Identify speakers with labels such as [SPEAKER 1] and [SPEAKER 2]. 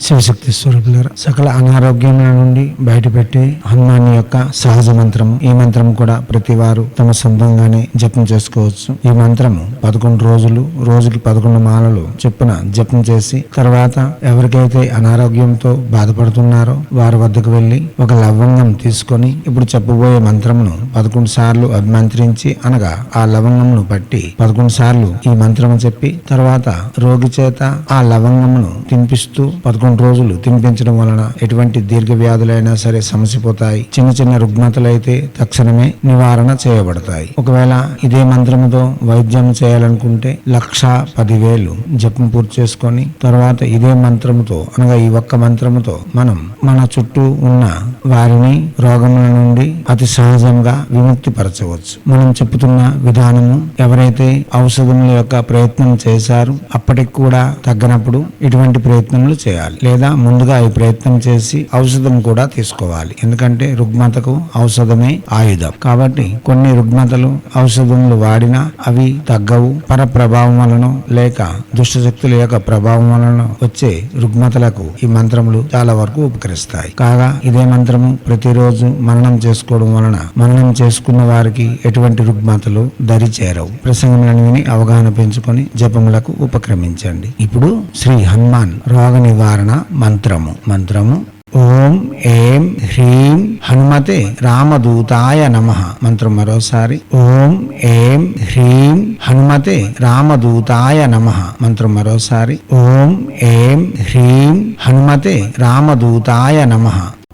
[SPEAKER 1] శివశక్తి స్వరూపులారా సకల అనారోగ్యముల నుండి బయటపెట్టి హనుమాన్ యొక్క సహజ మంత్రము ఈ మంత్రం కూడా ప్రతి వారు తమ సొంతంగానే జపం చేసుకోవచ్చు. ఈ మంత్రము పదకొండు రోజులు రోజుకి పదకొండు మాలలు చొప్పున జపం చేసి తర్వాత ఎవరికైతే అనారోగ్యంతో బాధపడుతున్నారో వారి వద్దకు వెళ్ళి ఒక లవంగం తీసుకొని ఇప్పుడు చెప్పబోయే మంత్రమును పదకొండు సార్లు అభిమంత్రించి అనగా ఆ లవంగమును పట్టి పదకొండు సార్లు ఈ మంత్రము చెప్పి తర్వాత రోగి చేత ఆ లవంగమును తినిపిస్తూ పదకొండు రోజులు తినిపించడం వలన ఎటువంటి దీర్ఘ వ్యాధులైనా సరే సమసిపోతాయి. చిన్న చిన్న రుగ్మతలైతే తక్షణమే నివారణ చేయబడతాయి. ఒకవేళ ఇదే మంత్రముతో వైద్యం చేయాలనుకుంటే లక్ష పదివేలు జపం పూర్తి చేసుకొని తర్వాత ఇదే మంత్రముతో అనగా ఈ ఒక్క మంత్రముతో మనం మన చుట్టూ ఉన్న వారిని రోగముల నుండి అతి సహజంగా విముక్తి పరచవచ్చు మనం చెప్పుతున్న విధానము ఎవరైతే ఔషధముల యొక్క ప్రయత్నం చేశారు అప్పటికి కూడా తగ్గనప్పుడు ఇటువంటి ప్రయత్నములు చేయాలి. లేదా ముందుగా ఈ ప్రయత్నం చేసి ఔషధం కూడా తీసుకోవాలి. ఎందుకంటే రుగ్మతకు ఔషధమే ఆయుధం. కాబట్టి కొన్ని రుగ్మతలు ఔషధములు వాడినా అవి తగ్గవు. పర ప్రభావం వలన లేక దుష్టశక్తుల యొక్క ప్రభావం వలన వచ్చే రుగ్మతలకు ఈ మంత్రములు చాలా వరకు ఉపకరిస్తాయి. కాగా ఇదే మంత్రము ప్రతిరోజు మననం చేసుకోవడం వలన మననం చేసుకున్న వారికి ఎటువంటి రుగ్మతలు దరి చేరవు. ప్రసంగములను విని అవగాహన పెంచుకొని జపములకు ఉపక్రమించండి. ఇప్పుడు శ్రీ హనుమాన్ రోగ నివారణ మంత్రము. మంత్రము ఓం ఏం హ్రీం హనుమతే రామదూతాయ నమ. మంత్రం మరోసారి. ఓం ఏం హ్రీం హనుమతే రామదూతాయ నమ. మంత్రం మరోసారి. ఓం ఏం హ్రీం హనుమతే రామదూతాయ నమ.